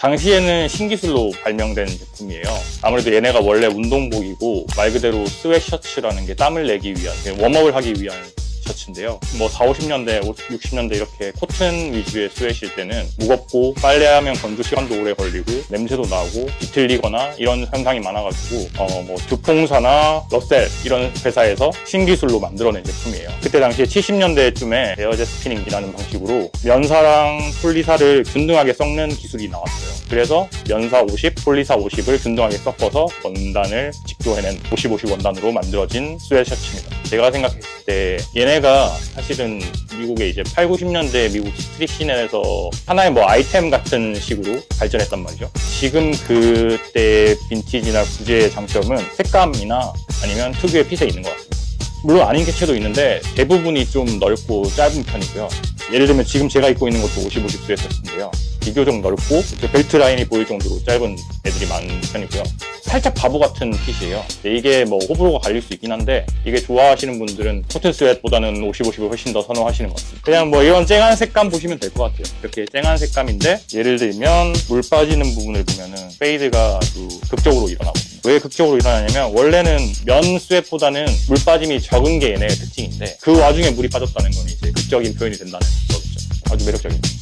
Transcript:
당시에는 신기술로 발명된 제품이에요. 아무래도 얘네가 원래 운동복이고 말 그대로 스웨셔츠라는 게 땀을 내기 위한 웜업을 하기 위한 셔츠인데요. 뭐 4, 50년대, 60년대 이렇게 코튼 위주의 스웨트일 때는 무겁고 빨래하면 건조 시간도 오래 걸리고 냄새도 나고 비틀리거나 이런 현상이 많아가지고 어 뭐 두퐁사나 러셀 이런 회사에서 신기술로 만들어낸 제품이에요. 그때 당시에 70년대쯤에 에어젯 스피닝이라는 방식으로 면사랑 폴리사를 균등하게 섞는 기술이 나왔어요. 그래서 면사 50, 폴리사 50을 균등하게 섞어서 원단을 직조해낸 50, 50 원단으로 만들어진 스웨 셔츠입니다. 제가 생각했을 때 얘네가 사실은 미국의 이제 8, 90년대 미국 스트릿 씬에서 하나의 뭐 아이템 같은 식으로 발전했단 말이죠. 지금 그때 빈티지나 부재의 장점은 색감이나 아니면 특유의 핏에 있는 것 같습니다. 물론 아닌 개체도 있는데 대부분이 좀 넓고 짧은 편이고요. 예를 들면 지금 제가 입고 있는 것도 50, 50 스웨터인데요. 비교적 넓고 벨트 라인이 보일 정도로 짧은 애들이 많은 편이고요. 살짝 바보 같은 핏이에요. 이게 뭐 호불호가 갈릴 수 있긴 한데 이게 좋아하시는 분들은 코튼 스웨트보다는 50, 50을 훨씬 더 선호하시는 것 같습니다. 그냥 뭐 이런 쨍한 색감 보시면 될 것 같아요. 이렇게 쨍한 색감인데 예를 들면 물 빠지는 부분을 보면은 페이드가 아주 극적으로 일어나거든요. 왜 극적으로 일어나냐면 원래는 면 스웨트보다는 물 빠짐이 적은 게 얘네의 특징인데 그 와중에 물이 빠졌다는 건 이제 극적인 표현이 된다는 거겠죠. 아주 매력적입니다.